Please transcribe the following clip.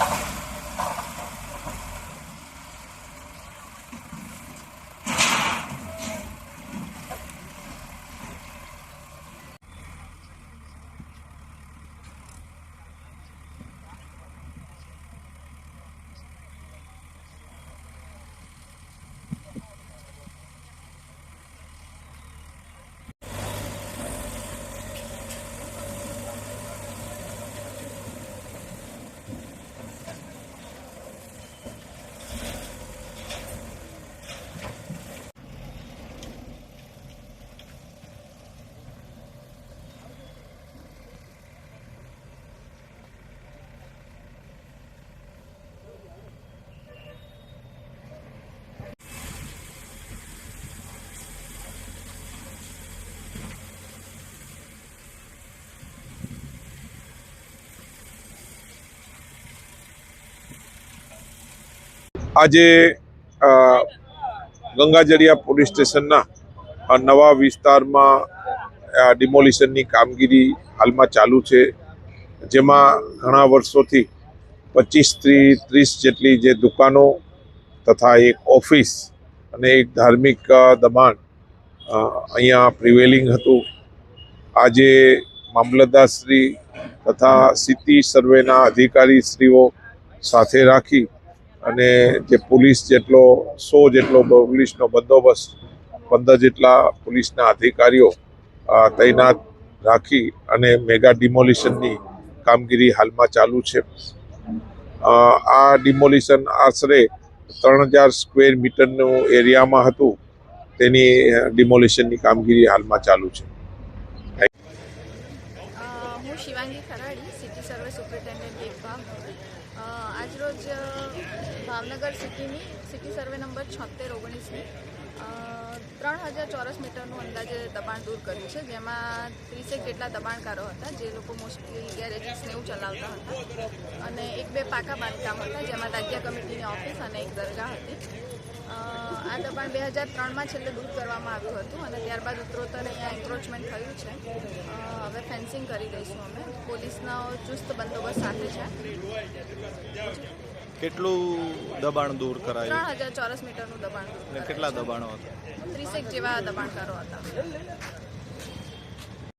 you. આજે Gangajaliya police સ્ટેશનના નવા વિસ્તારમાં ડિમોલિશનની કામગીરી હાલમાં ચાલુ છે. જેમાં ઘણા વર્ષોથી પચીસથી ત્રીસ જેટલી જે દુકાનો તથા એક ઓફિસ અને એક ધાર્મિક દબાણ અહીંયા પ્રિવેલિંગ હતું. આજે મામલતદારશ્રી તથા સિટી સર્વેના અધિકારીશ્રીઓ સાથે રાખી અને જે પોલીસ જેટલો, સો જેટલો પોલીસનો બંદોબસ્ત, પંદર જેટલા પોલીસના અધિકારીઓ તૈનાત રાખી અને મેગા ડિમોલિશનની કામગીરી હાલમાં ચાલુ છે. આ ડિમોલિશન આશરે ત્રણ હજાર સ્ક્વેર મીટરનું એરિયામાં હતું. તેની ડિમોલિશનની કામગીરી હાલમાં ચાલુ છે. Shivangi Kharadi, city survey superintendent Bhavnagar આજરોજ ભાવનગર સિટીની, સિટી સર્વે નંબર છોતેર ઓગણીસની ત્રણ હજાર ચોરસ મીટરનું અંદાજે દબાણ દૂર કર્યું છે, જેમાં ત્રીસેક જેટલા દબાણકારો હતા, જે લોકો મોસ્ટલી ગેરેજીસને એવું ચલાવતા હતા. અને એક બે પાકા બાંધકામ હતા, જેમાં તાગ્યા કમિટીની ઓફિસ અને એક દરગાહ હતી. આ દબાણ બે હજાર ત્રણમાં છેલ્લે દૂર કરવામાં આવ્યું હતું અને ત્યારબાદ ઉત્તરોત્તર અહીંયા એન્ક્રોચમેન્ટ થયું છે. હવે ફેન્સિંગ કરી દઈશું અમે. પોલીસનો ચુસ્ત બંદોબસ્ત સાથે છે. કેટલું દબાણ દૂર કરાયું? ત્રણ હજાર ચોરસ મીટરનું દબાણ કેટલા દબાણો હતા? ત્રીસેક જેવા દબાણકારો હતા.